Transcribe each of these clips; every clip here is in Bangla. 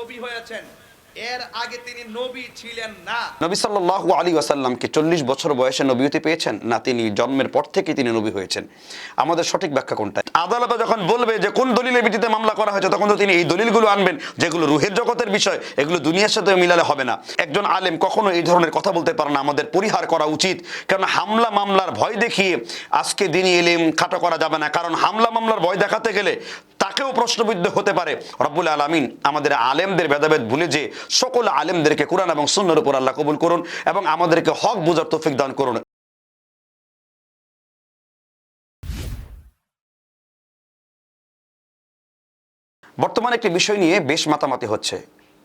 নবী হয়েছেন। এর আগে তিনি নবী ছিলেন না। নবী সাল্লাহ আলী আসাল্লামকে চল্লিশ বছর বয়সে নবীতি পেয়েছেন, না তিনি জন্মের পর থেকে তিনি নবী হয়েছেন। আমাদের সঠিক ব্যাখ্যা কোনটা? আদালতে যখন বলবে যে কোন দলিলের ভিত্তিতে মামলা করা হয়েছে, তখন তো তিনি এই দলিলগুলো আনবেন, যেগুলো রুহের জগতের বিষয়, এগুলো দুনিয়ার সাথে মিলালে হবে না। একজন আলেম কখনো এই ধরনের কথা বলতে পারে না, আমাদের পরিহার করা উচিত। কারণ হামলা মামলার ভয় দেখিয়ে আজকে দিনই এলিম, খাটো করা যাবে না। কারণ হামলা মামলার ভয় দেখাতে গেলে তাকেও প্রশ্নবিদ্ধ হতে পারে। রব্বুল আলমিন আমাদের আলেমদের ভেদাভেদ ভুলে যে সকল আলেমদেরকে কোরআন এবং সুন্নার উপর আল্লাহ কবুল করুন এবং আমাদেরকে হক বুঝার তৌফিক দান করুন। বর্তমানে একটি বিষয় নিয়ে বেশ মাতামাতি হচ্ছে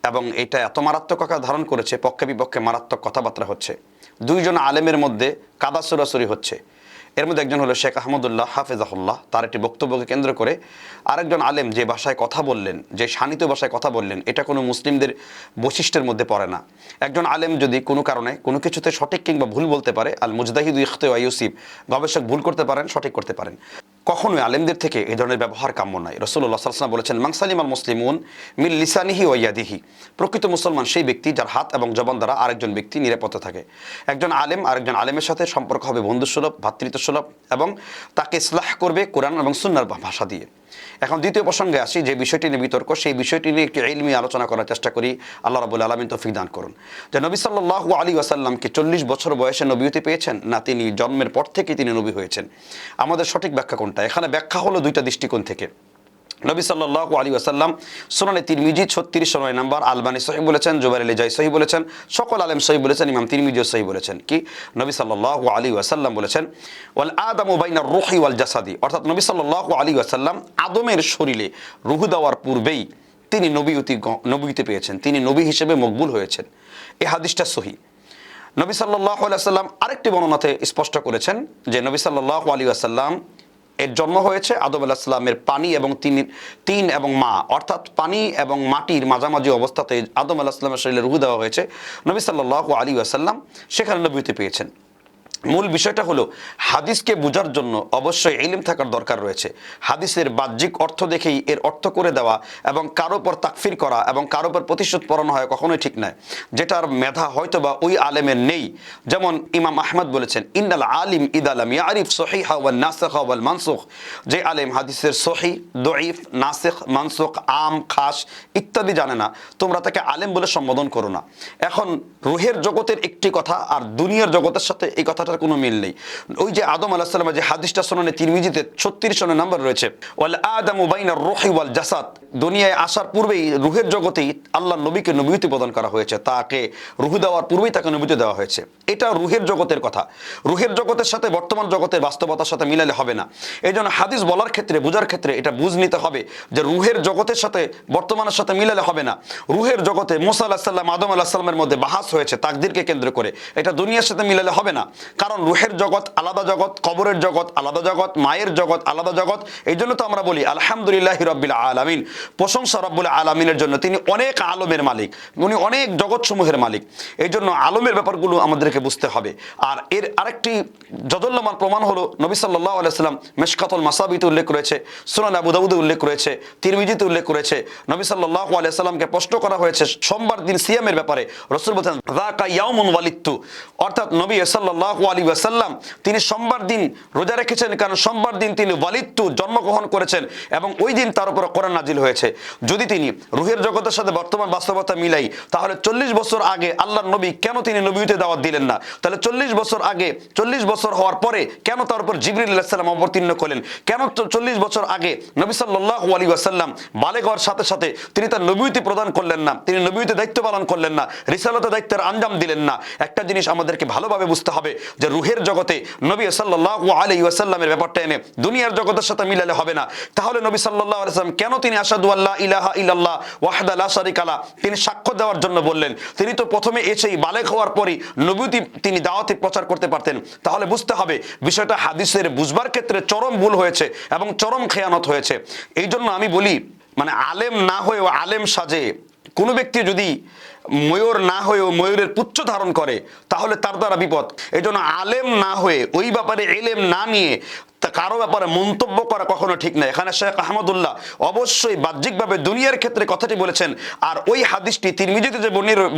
এবং এটা এত মারাত্মক আকার ধারণ করেছে, পক্ষে বিপক্ষে মারাত্মক কথাবার্তা হচ্ছে। দুইজন আলেমের মধ্যে কাদা সরাসরি হচ্ছে। এর মধ্যে একজন হলো শেখ আহমদুল্লাহ হাফেজাহুল্লাহ। তার একটি বক্তব্যকে কেন্দ্র করে আরেকজন আলেম যে ভাষায় কথা বললেন, যে শানিত ভাষায় কথা বললেন, এটা কোনো মুসলিমদের বৈশিষ্ট্যের মধ্যে পড়ে না। একজন আলেম যদি কোনো কারণে কোনো কিছুতে সঠিক কিংবা ভুল বলতে পারে আল মুজদাহিদ ইখতে ইউসিফ গবেষক ভুল করতে পারেন, সঠিক করতে পারেন। কখনোই আলেমদের থেকে এই ধরনের ব্যবহার কাম্য নয়। রসুল্লাহ সাল্লাম বলেছেন মাংসালিম আল মুসলিমুন মিল লিসানিহি ওয়াদিহি প্রকৃত মুসলমান সেই ব্যক্তি যার হাত এবং জবান দ্বারা আরেকজন ব্যক্তি নিরাপত্তা থাকে। একজন আলেম আরেকজন আলেমের সাথে সম্পর্ক হবে বন্ধুসুলভ ভাতৃত্বসুলভ এবং তাকে ইসলাহ করবে কোরআন এবং সুন্নার ভাষা দিয়ে। এখন দ্বিতীয় প্রসঙ্গে আসি, যে বিষয়টি নিয়ে বিতর্ক, সেই বিষয়টি নিয়ে একটি ইলমি আলোচনা করার চেষ্টা করি। আল্লাহ রাবুল আলমিন তৌফিক দান করুন। যে নবী সাল্লাহ আলী ওয়াসাল্লামকে চল্লিশ বছর বয়সে নবীতি পেয়েছেন, না তিনি জন্মের পর থেকে তিনি নবী হয়েছেন? আমাদের সঠিক ব্যাখ্যা কোনটা? এখানে ব্যাখ্যা হলো দুইটা দৃষ্টিকোণ থেকে। নবী সাল্লাহ আলী আসাল্লাম সোনানে তিরমিজি ছত্রিশ নয় নাম্বার, আলবানি সহি বলেছেন, জুবাইর আলী জাই সহি বলেছেন, সকল আলেম সহি বলেছেন, ইমাম তিরমিজিও সহি বলেছেন। কি? নবী সাল্লাহ আলী আসাল্লাম বলেছেন, ওয়াল আদম ওবাইনা রোহি ওয়াল জাসাদি। অর্থাৎ নবী সাল্লাহ আলী আসাল্লাম আদমের শরীরে রুহু দেওয়ার পূর্বেই তিনি নবীতি নবীতে পেয়েছেন। তিনি নবী হিসেবে মকবুল হয়েছেন। এ হাদিসটা সহি। নবী সাল্লাহ আলাইসাল্লাম আরেকটি বর্ণনাতে স্পষ্ট করেছেন যে, নবী সাল্লাহ আলী আসাল্লাম এর জন্ম হয়েছে আদম আলাহিসাল্লামের পানি এবং তিন তিন এবং মা। অর্থাৎ পানি এবং মাটির মাঝামাঝি অবস্থাতে আদম আলাহিসাল্লামের শরীরে রুহু দেওয়া হয়েছে। নবী সাল্লাহ আলী আসাল্লাম সেখানে নবীতে পেয়েছেন। মূল বিষয়টা হলো, হাদিসকে বোঝার জন্য অবশ্যই ইলিম থাকার দরকার রয়েছে। হাদিসের বাহ্যিক অর্থ দেখেই এর অর্থ করে দেওয়া এবং কারও উপর তাকফির করা এবং কারও উপর প্রতিশোধ পড়ানো হয় কখনোই ঠিক নয়। যেটার মেধা হয়তো বা ওই আলেমের নেই। যেমন ইমাম আহমদ বলেছেন ইন্দাল আলিম ইদালাম ইয়ারিফ সহি হাওয়াল নাসেখ হাওয়াল মানসুখ। যে আলেম হাদিসের সহি দইফ নাসেখ, মানসুখ, আম, খাস ইত্যাদি জানে না, তোমরা তাকে আলেম বলে সম্বোধন করো না। এখন রুহের জগতের একটি কথা আর দুনিয়ার জগতের সাথে এই কথাটার কোনো মিল নেই। ওই যে আদম আলাহ সাল্লামের যে হাদিসটা শোনানে, তিরমিজিতে ছত্রিশ সনের নাম্বার রয়েছে। ওয়াল আদম বাইনা রোহি ওয়াল জাসাদ। দুনিয়ায় আসার পূর্বেই রুহের জগতেই আল্লাহ নবীকে নবীতি প্রদান করা হয়েছে। তাকে রুহু দেওয়ার পূর্বেই তাকে নবীতি দেওয়া হয়েছে। এটা রুহের জগতের কথা। রুহের জগতের সাথে বর্তমান জগতের বাস্তবতার সাথে মিলালে হবে না। এই জন্য হাদিস বলার ক্ষেত্রে, বোঝার ক্ষেত্রে এটা বুঝ নিতে হবে যে রুহের জগতের সাথে বর্তমানের সাথে মিলালে হবে না। রুহের জগতে মোসা আল্লাহ সাল্লাম আদম আল্লাহ সাল্লামের মধ্যে বাহাস হয়েছে তাকদিরকে কেন্দ্র করে। এটা দুনিয়ার সাথে মিলালে হবে না। কারণ রুহের জগৎ আলাদা জগৎ, কবরের জগৎ আলাদা জগৎ, মায়ের জগৎ আলাদা জগৎ। এই জন্য তো আমরা বলি, আলহামদুলিল্লাহ রব্বিল আলমিন। প্রশংসা রব্বুল আলমিনের জন্য। তিনি অনেক আলমের মালিক, উনি অনেক জগৎসমূহের মালিক। এই জন্য আলমের ব্যাপারগুলো আমাদেরকে বুঝতে হবে। আর এর আরেকটি জদল্যমান প্রমাণ হলো নবী সাল্লাহ আলাইসাল্লাম মেশকাতুল মাসাবিতে উল্লেখ করেছে, সুনান আবু দাউদে উল্লেখ করেছে, তিরমিজিতে উল্লেখ করেছে। নবী সাল্লাহ আলাইসাল্লামকে প্রশ্ন করা হয়েছে, সোমবার দিন সিয়ামের ব্যাপারে। রসুল বলছেন রাকা ইয়াউমুন ওয়ালিত্তু অর্থাৎ নবী সাল্লাহ আলী ওয়াসাল্লাম, তিনি সোমবার দিন রোজা রেখেছেন, কারণ সোমবার দিন তিনি ওয়ালিত্তু জন্মগ্রহণ করেছেন এবং ওই দিন তার উপর কোরআন নাজিল হয়েছে। যদি তিনি রুহের জগতের সাথে বর্তমান বাস্তবতা মিলাই, তাহলে চল্লিশ বছর আগে আল্লাহর নবী কেন তিনি নবীতে দাওয়াত দিলেন না? তাহলে চল্লিশ বছর আগে, চল্লিশ বছর হওয়ার পরে কেন তার উপর জিবরিল আলাহিসাল্লাম অবতীর্ণ করলেন? কেন চল্লিশ বছর আগে নবী সাল্লাহ আলী ওয়াসাল্লাম বালেগ হওয়ার সাথে সাথে তিনি তার নবীতি প্রদান করলেন না, তিনি নবীতে দায়িত্ব পালন করলেন না, রিসালতে দায়িত্বের আঞ্জাম দিলেন না? একটা জিনিস আমাদেরকে ভালোভাবে বুঝতে হবে যে রুহের জগতে নবী সাল্লাহ আলী ওয়াসাল্লামের ব্যাপারটা এনে দুনিয়ার জগতের সাথে মিলালে হবে না। তাহলে নবী সাল্লাহ আলাইসাল্লাম কেন তিনি আসাদু তিনি সাক্ষ্য দেওয়ার জন্য বললেন, তিনি তো প্রথমে এসেই বালেক হওয়ার পরই নবীতি তিনি দাওয়াতে প্রচার করতে পারতেন। তাহলে বুঝতে হবে, বিষয়টা হাদিসের বুঝবার ক্ষেত্রে চরম ভুল হয়েছে এবং চরম খেয়ানত হয়েছে। এই জন্য আমি বলি মানে আলেম না হয়েও আলেম সাজে। কোনো ব্যক্তি যদি ময়ূর না হয়েও ময়ূরের পুচ্ছ ধারণ করে, তাহলে তার দ্বারা বিপদ। এই জন্য আলেম না হয়ে ওই ব্যাপারে এলেম না নিয়ে তা কারও ব্যাপারে মন্তব্য করা কখনো ঠিক না। এখানে শেখ আহমদুল্লাহ অবশ্যই বাহ্যিকভাবে দুনিয়ার ক্ষেত্রে কথাটি বলেছেন, আর ওই হাদিসটি তিরমিজিতে যে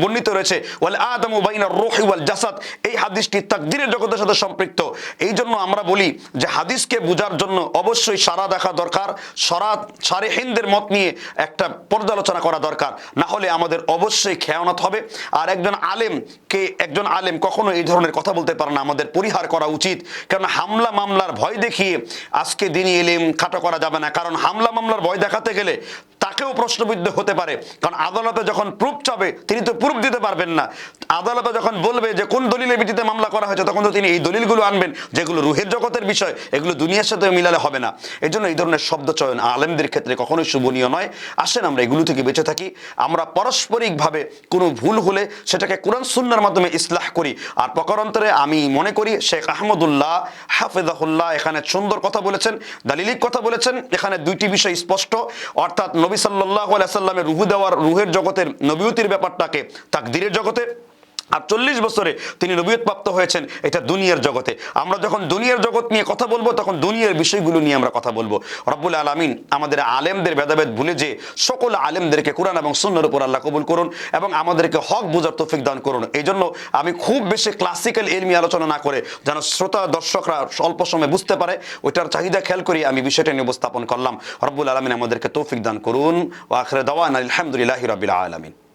বর্ণিত রয়েছে, ওয়াল আদমু বাইনা রুহি ওয়াল জাসাদ, এই হাদিসটি তাকদিরের জগতের সাথে সম্পৃক্ত। এই জন্য আমরা বলি যে হাদিসকে বোঝার জন্য অবশ্যই সারা দেখা দরকার, সারা, সারে হিন্দের মত নিয়ে একটা পর্যালোচনা করা দরকার। না হলে আমাদের অবশ্যই খেয়ানত হবে। আর একজন আলেমকে একজন আলেম কখনো এই ধরনের কথা বলতে পারে না। আমাদের পরিহার করা উচিত। কারণ হামলা মামলার ভয় দেখিয়ে আজকে দিনই এলিম খাটো করা যাবে না। কারণ হামলা মামলার ভয় দেখাতে গেলে তাকেও প্রশ্নবিদ্ধ হতে পারে। কারণ আদালতে যখন প্রুফ চাবে, তিনি তো প্রুফ দিতে পারবেন না। আদালতে যখন বলবে যে কোন দলিলের ভিত্তিতে মামলা করা হয়েছে, তখন তো তিনি এই দলিলগুলো আনবেন, যেগুলো রুহের জগতের বিষয়, এগুলো দুনিয়ার সাথে মিলালে হবে না। এই জন্য এই ধরনের শব্দ চয়ন আলেমদের ক্ষেত্রে কখনোই শুভনীয় নয়। আসেন আমরা এগুলো থেকে বেঁচে থাকি। আমরা পারস্পরিকভাবে কোনো ভুল হলে সেটাকে কোরআন সুন্নার মাধ্যমে ইসলাহ করি। আর প্রকারান্তরে আমি মনে করি শেখ আহমদুল্লাহ হাফেজাহুল্লাহ এখানে সুন্দর কথা বলেছেন, দালিলিক কথা বলেছেন। এখানে দুইটি বিষয় স্পষ্ট। অর্থাৎ নবী সাল্লাহ আলাইসাল্লামের রুহু দেওয়ার রুহের জগতের নবীয়তির ব্যাপারটাকে তাকদিরের জগতে আর চল্লিশ বছরে তিনি নবীয়ত প্রাপ্ত হয়েছেন এটা দুনিয়ার জগতে। আমরা যখন দুনিয়ার জগৎ নিয়ে কথা বলব, তখন দুনিয়ার বিষয়গুলো নিয়ে আমরা কথা বলব। রব্বুল আলমিন আমাদের আলেমদের ভেদাভেদ ভুলে যে সকল আলেমদেরকে কোরআন এবং সুন্নার উপর আল্লাহ কবুল করুন এবং আমাদেরকে হক বোঝার তৌফিক দান করুন। এই জন্য আমি খুব বেশি ক্লাসিক্যাল এলমি আলোচনা না করে যেন শ্রোতা, দর্শকরা অল্প সময় বুঝতে পারে, ওইটার চাহিদা খেয়াল করি আমি বিষয়টা নিয়ে উপস্থাপন করলাম। রব্বুল আলমিন আমাদেরকে তৌফিক দান করুন। ও আখরে দাওয়ান আলহামদুলিল্লাহ রবিল আলমিন।